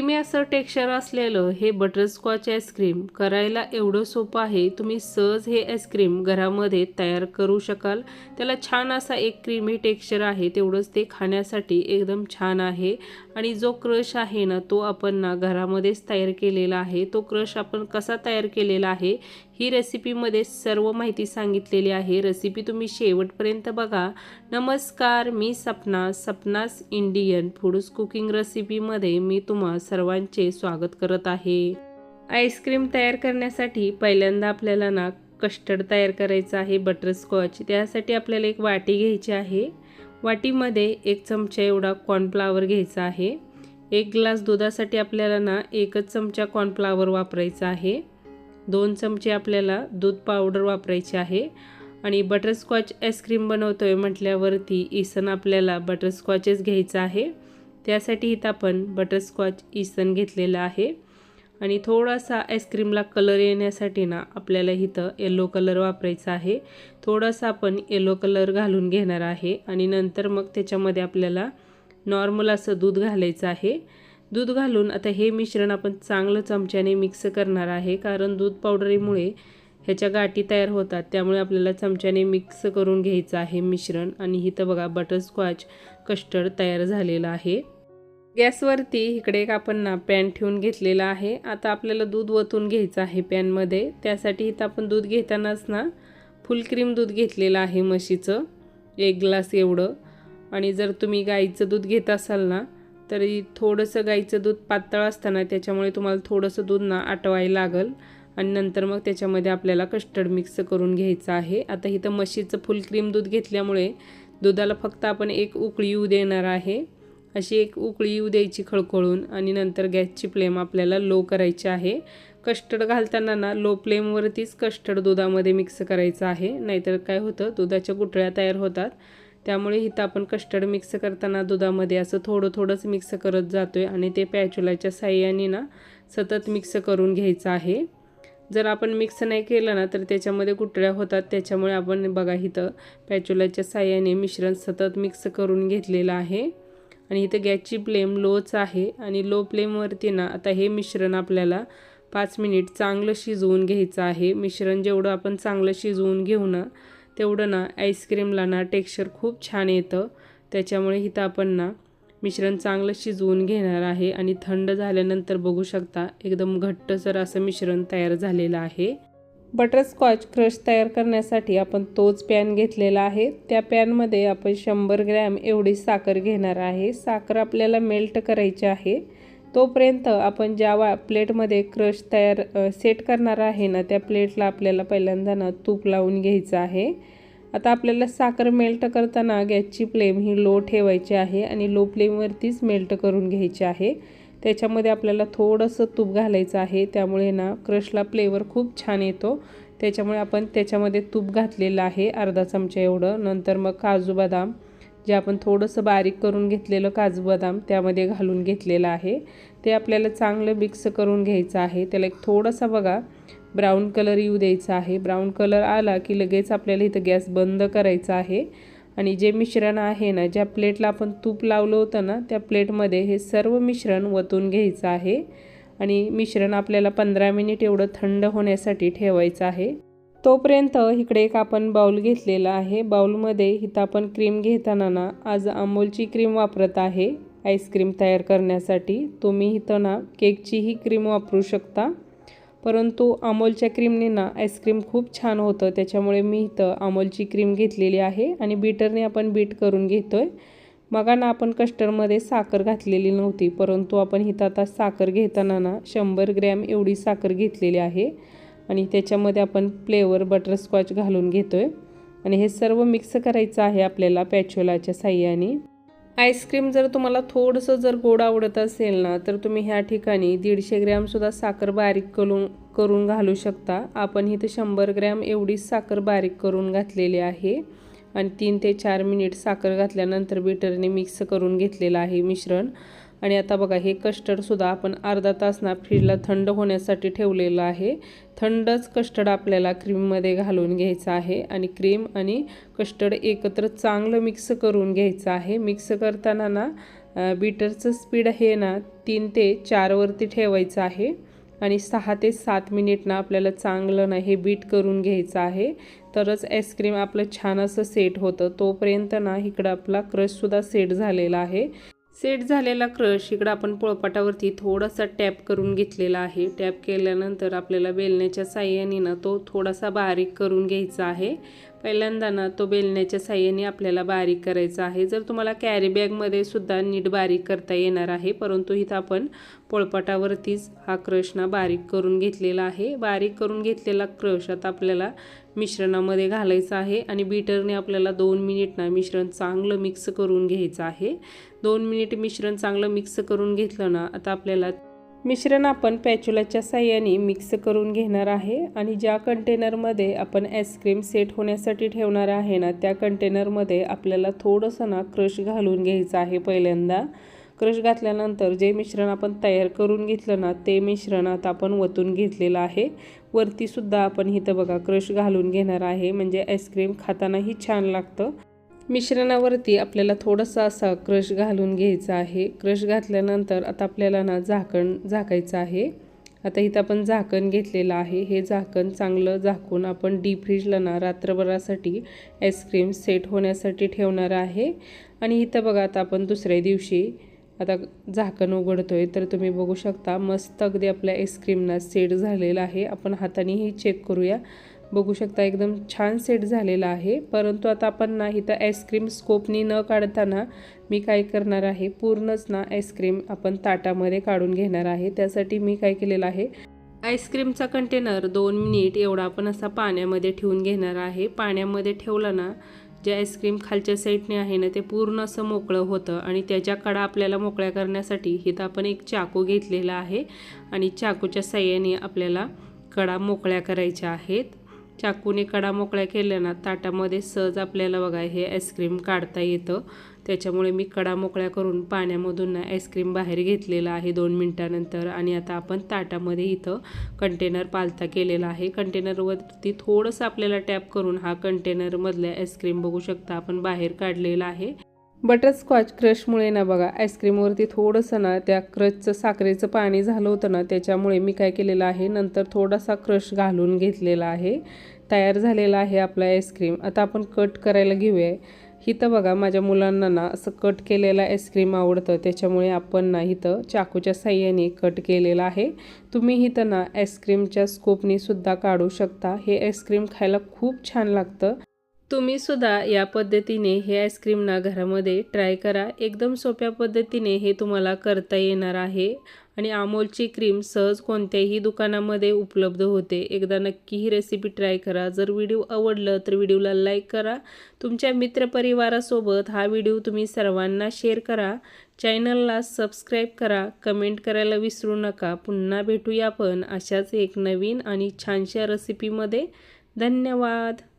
Creamy असं texture असलेलं हे बटरस्कॉच आईस्क्रीम करायला एवढं सोपं आहे तुम्ही सहज हे आईस्क्रीम घरामध्ये तयार करू शकाल. त्याला छान असा एक क्रीमी टेक्स्चर आहे तेवढंच ते खाण्यासाठी एकदम छान आहे. आणि जो क्रश आहे ना तो आपण ना घरामध्येच तयार केलेला आहे. तो क्रश आपण कसा तयार केलेला आहे ही रेसिपीमध्ये सर्व माहिती सांगितलेली आहे. रेसिपी तुम्ही शेवटपर्यंत बघा. नमस्कार मी Sapna Sapna's Indian foods cooking रेसिपीमध्ये मी तुम्हा सर्वांचे स्वागत करत आहे. आईस्क्रीम तयार करण्यासाठी पहिल्यांदा आपल्याला ना कस्टर्ड तयार करायचं आहे बटरस्कॉच. त्यासाठी आपल्याला एक वाटी घ्यायची आहे. वाटीमध्ये एक चमचा एवढा कॉर्नफ्लावर घ्यायचा आहे. एक ग्लास दुधासाठी आपल्याला ना एकच चमचा कॉर्नफ्लावर वापरायचा आहे. दोन चमचे आपल्याला दूध पावडर वापरायचे आहे. आणि बटरस्कॉच आईस्क्रीम बनवतो आहे म्हटल्यावरती इसन आपल्याला बटरस्कॉचच घ्यायचं आहे. त्यासाठी इथं आपण बटरस्कॉच इसन घेतलेलं आहे. आणि थोडासा आईस्क्रीमला कलर येण्यासाठी ना आपल्याला इथं येलो कलर वापरायचा आहे. थोडासा आपण येलो कलर घालून घेणार आहे. आणि नंतर मग त्याच्यामध्ये आपल्याला नॉर्मल असं दूध घालायचं आहे. दूध घालून आता हे मिश्रण आपण चांगलं चमच्याने मिक्स करणार आहे. कारण दूध पावडरीमुळे ह्याच्या गाठी तयार होतात. त्यामुळे आपल्याला चमच्याने मिक्स करून घ्यायचं आहे मिश्रण. आणि इथं बघा बटरस्कॉच कस्टर्ड तयार झालेलं आहे. गॅसवरती इकडे एक आपण ना पॅन ठेवून घेतलेला आहे. आता आपल्याला दूध वतून घ्यायचं आहे पॅनमध्ये त्यासाठी इथं आपण दूध घेतानाच ना फुल क्रीम दूध घेतलेलं आहे म्हशीचं. एक ग्लास एवढं. आणि जर तुम्ही गाईचं दूध घेत असाल ना तरी थोडंसं गाईचं दूध पातळ असताना त्याच्यामुळे तुम्हाला थोडंसं दूध ना आटवायला लागेल. आणि नंतर मग त्याच्यामध्ये आपल्याला कस्टर्ड मिक्स करून घ्यायचं आहे. आता इथं म्हशीचं फुल क्रीम दूध घेतल्यामुळे दुधाला फक्त आपण एक उकळी येऊ देणार आहे. अशी एक उकळी येऊ द्यायची खळखळून आणि नंतर गॅसची फ्लेम आपल्याला लो करायची आहे. कस्टर्ड घालताना ना लो फ्लेमवरतीच कस्टर्ड दुधामध्ये मिक्स करायचं आहे. नाहीतर काय होतं दुधाच्या गुठळ्या तयार होतात. त्यामुळे इथं आपण कस्टर्ड मिक्स करताना दुधामध्ये असं थोडं थोडंच मिक्स करत जातो आहे आणि ते पॅचुलाच्या साह्याने ना सतत मिक्स करून घ्यायचं आहे. जर आपण मिक्स नाही केलं ना तर त्याच्यामध्ये गुटळ्या होतात? त्याच्यामुळे आपण बघा इथं पॅचुलाच्या साह्याने मिश्रण सतत मिक्स करून घेतलेलं आहे. आणि इथं गॅसची फ्लेम लोच आहे. आणि लो फ्लेमवरती ना आता हे मिश्रण आपल्याला पाच मिनिट चांगलं शिजवून घ्यायचं आहे. मिश्रण जेवढं आपण चांगलं शिजवून घेऊ ना तेवढं ना आईस्क्रीमला ना टेक्स्चर खूप छान येतं. त्याच्यामुळे इथं आपण ना मिश्रण चांगलं शिजवून घेणार आहे आणि थंड झाल्यानंतर बघू शकता एकदम घट्टसर असं मिश्रण तयार झालेलं आहे. बटरस्कॉच क्रश तयार करण्यासाठी आपण तोच पॅन घेतलेला आहे. त्या पॅनमध्ये आपण शंभर ग्रॅम एवढी साखर घेणार आहे. साखर आपल्याला मेल्ट करायची आहे. तोपर्यंत आपण ज्या वा प्लेटमध्ये क्रश तयार सेट करणार आहे ना त्या प्लेटला आपल्याला पहिल्यांदा ना तूप लावून घ्यायचं आहे. आता आपल्याला साखर मेल्ट करताना गॅसची फ्लेम ही लो ठेवायची आहे आणि लो फ्लेमवरतीच मेल्ट करून घ्यायची आहे. त्याच्यामध्ये आपल्याला थोडंसं तूप घालायचं आहे. त्यामुळे ना क्रशला फ्लेवर खूप छान येतो. त्याच्यामुळे आपण त्याच्यामध्ये तूप घातलेलं आहे अर्धा चमचा एवढं. नंतर मग काजू बदाम जे आपण थोडंसं बारीक करून घेतलेलं काजू बदाम त्यामध्ये घालून घेतलेलं आहे. ते आपल्याला चांगलं मिक्स करून घ्यायचं आहे. त्याला एक थोडासा बघा ब्राऊन कलर येऊ द्यायचा आहे. ब्राऊन कलर आला की लगेच आपल्याला इथं गॅस बंद करायचा आहे. आणि जे मिश्रण आहे ना ज्या प्लेटला आपण तूप लावलं होतं ना त्या प्लेटमध्ये हे सर्व मिश्रण वतून घ्यायचं आहे. आणि मिश्रण आपल्याला पंधरा मिनिट एवढं थंड होण्यासाठी ठेवायचं आहे. तोपर्यंत इकडे एक आपण बाऊल घेतलेला आहे. बाऊलमध्ये इथं आपण क्रीम घेताना ना आज अमोलची क्रीम वापरत आहे आईस्क्रीम तयार करण्यासाठी. तुम्ही इथं ना केकचीही क्रीम वापरू शकता. परंतु अमोलच्या क्रीमने ना आईस्क्रीम खूप छान होतं. त्याच्यामुळे मी इथं अमोलची क्रीम घेतलेली आहे आणि बीटरने आपण बीट करून घेतो आहे मगा ना आपण कस्टरमध्ये साखर घातलेली नव्हती परंतु आपण इथं आता साखर घेताना ना शंभर ग्रॅम एवढी साखर घेतलेली आहे आणि त्याच्यामध्ये आपण फ्लेवर बटरस्कॉच घालून घेतो आहे आणि हे सर्व मिक्स करायचं आहे आपल्याला पॅचोलाच्या साह्याने. आईस्क्रीम जर तुम्हाला थोडंसं जर गोड आवडत असेल ना तर तुम्ही ह्या ठिकाणी दीडशे ग्रॅमसुद्धा साखर बारीक करून करून घालू शकता. आपण इथं शंभर ग्रॅम एवढीच साखर बारीक करून घातलेली आहे. आणि तीन ते चार मिनिट साखर घातल्यानंतर बिटरने मिक्स करून घेतलेलं आहे मिश्रण. आणि आता बघा हे कस्टर्डसुद्धा आपण अर्धा तास ना फ्रीजला थंड होण्यासाठी ठेवलेलं आहे. थंडच कस्टर्ड आपल्याला क्रीममध्ये घालून घ्यायचं आहे आणि क्रीम आणि कस्टर्ड एकत्र चांगलं मिक्स करून घ्यायचं आहे. मिक्स करताना ना बीटरचं स्पीड हे ना तीन ते चारवरती ठेवायचं आहे आणि सहा ते सात मिनिटनं आपल्याला चांगलं ना हे बीट करून घ्यायचं आहे. तरच आईस्क्रीम आपलं छान असं सेट होतं. तोपर्यंत ना इकडं आपला क्रशसुद्धा सेट झालेला आहे. सेट झालेला क्रश इकडं आपण पोळपाटावरती थोडासा टॅप करून घेतलेला आहे. टॅप केल्यानंतर आपल्याला बेलण्याच्या साह्याने ना तो थोडासा बारीक करून घ्यायचा आहे. पहिल्यांदा ना तो बेलण्याच्या साह्याने आपल्याला बारीक करायचा आहे. जर तुम्हाला कॅरी बॅगमध्ये सुद्धा नीट बारीक करता येणार आहे परंतु इथं आपण पोळपाटावरतीच हा क्रश ना बारीक करून घेतलेला आहे. बारीक करून घेतलेला क्रश आता आपल्याला मिश्रणामध्ये घालायचा आहे आणि बीटरने आपल्याला दोन मिनिट ना मिश्रण चांगलं मिक्स करून घ्यायचं आहे. दोन मिनिट मिश्रण चांगलं मिक्स करून घेतलं ना आता आपल्याला मिश्रण आपण पॅच्युलाच्या साह्याने मिक्स करून घेणार आहे आणि ज्या कंटेनरमध्ये आपण आईस्क्रीम सेट होण्यासाठी ठेवणार आहे ना त्या कंटेनरमध्ये आपल्याला थोडंसं ना क्रश घालून घ्यायचं आहे पहिल्यांदा. क्रश घातल्यानंतर जे मिश्रण आपण तयार करून घेतलं ना ते मिश्रण आता आपण वतून घेतलेलं आहे. वरतीसुद्धा आपण इथं बघा क्रश घालून घेणार आहे. म्हणजे आईस्क्रीम खातानाही छान लागतं. मिश्रणावरती आपल्याला थोडंसं असा क्रश घालून घ्यायचा आहे. क्रश घातल्यानंतर आता आपल्याला ना झाकण झाकायचं आहे. आता इथं आपण झाकण घेतलेलं आहे. हे झाकण चांगलं झाकून आपण डीप फ्रीजला ना रात्रभरासाठी आईस्क्रीम सेट होण्यासाठी ठेवणार आहे. आणि इथं बघा आता आपण दुसऱ्या दिवशी आता झाकण उघडतो आहे तर तुम्ही बघू शकता मस्त अगदी आपल्या आईस्क्रीमना सेट झालेला आहे. आपण हातानेही चेक करूया. बघू शकता एकदम छान सेट झालेला आहे. परंतु आता आपण ना इथं आईस्क्रीम स्कोपनी न काढताना मी काय करणार आहे पूर्णच ना आईस्क्रीम आपण ताटामध्ये काढून घेणार आहे. त्यासाठी मी काय केलेलं आहे आईस्क्रीमचा कंटेनर दोन मिनिट एवढा आपण असा पाण्यामध्ये ठेवून घेणार आहे. पाण्यामध्ये ठेवला ना जे आईस्क्रीम खालच्या साईडने आहे ना ते पूर्ण असं मोकळं होतं आणि त्याच्या कडा आपल्याला मोकळ्या करण्यासाठी इथं आपण एक चाकू घेतलेला आहे आणि चाकूच्या साह्याने आपल्याला कडा मोकळ्या करायच्या आहेत. चाकूने कडा मोकळ्या केल्या ना ताटामध्ये सहज आपल्याला बघा हे आईस्क्रीम काढता येतं. त्याच्यामुळे मी कडा मोकळ्या करून पाण्यामधून ना आईस्क्रीम बाहेर घेतलेला आहे दोन मिनटानंतर. आणि आता आपण ताटामध्ये इथं कंटेनर पालता केलेला आहे. कंटेनरवरती थोडंसं आपल्याला टॅप करून हा कंटेनरमधल्या आईस्क्रीम बघू शकता आपण बाहेर काढलेला आहे. बटरस्कॉच क्रशमुळे ना बघा आईस्क्रीमवरती थोडंसं ना त्या क्रशचं साखरेचं पाणी झालं होतं ना त्याच्यामुळे मी काय केलेलं आहे नंतर थोडासा क्रश घालून घेतलेला आहे तयार झालेला आहे आपला आईस्क्रीम. आता आपण कट करायला घेऊया. इथं बघा माझ्या मुलांना ना असं कट केलेलं आईस्क्रीम आवडतं त्याच्यामुळे आपण ना इथं चाकूच्या साह्याने कट केलेलं आहे. तुम्ही इथं ना आईस्क्रीमच्या स्कोपनी सुद्धा काढू शकता. हे आईस्क्रीम खायला खूप छान लागतं. तुम्ही सुद्धा या पद्धतीने हे आईस्क्रीम ना घरामध्ये ट्राय करा. एकदम सोप्या पद्धतीने हे तुम्हाला करता येणार आहे. आणि अमोलची क्रीम सहज कोणत्याही दुकानामध्ये उपलब्ध होते. एकदा नक्की ही रेसिपी ट्राय करा. जर व्हिडिओ आवडलं तर व्हिडिओला लाईक करा. तुमच्या मित्रपरिवारासोबत हा व्हिडिओ तुम्ही सर्वांना शेअर करा. चॅनलला सबस्क्राईब करा. कमेंट करायला विसरू नका. पुन्हा भेटूया आपण अशाच एक नवीन आणि छानशा रेसिपीमध्ये धन्यवाद.